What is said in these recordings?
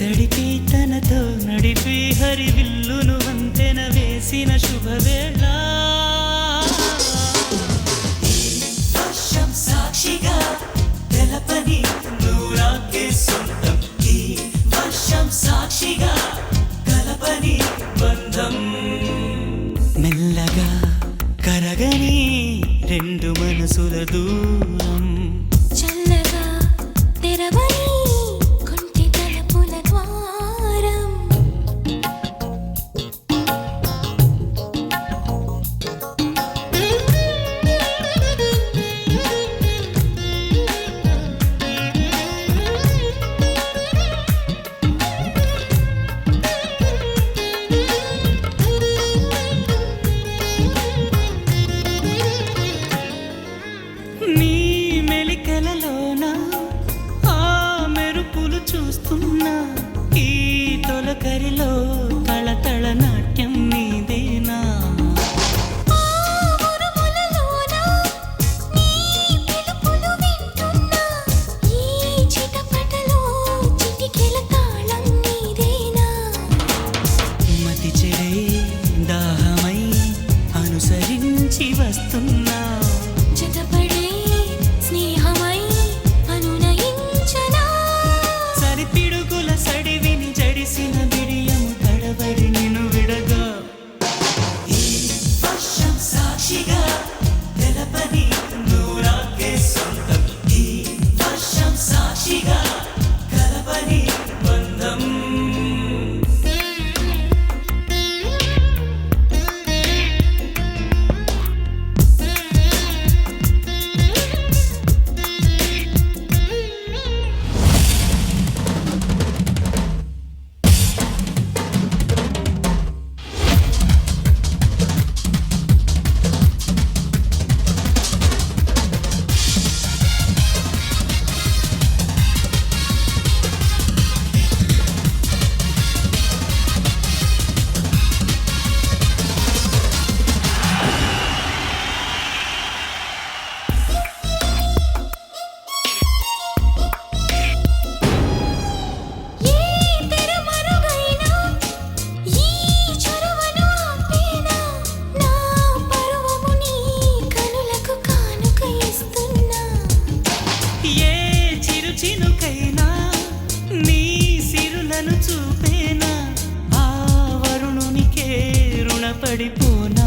తడిపి తనతో నడిపి హరి హరివిల్లును వంతెన వేసిన శు కలలోన ఆ మెరుపులు చూస్తున్నా ఈ తొలకరిలో తళతళ నాట్యం నీదేనా? అనుసరించి వస్తున్నా చూపేనా? ఆ వరుణునికే రుణపడిపోనా?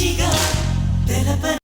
సాక్షిగా తెలప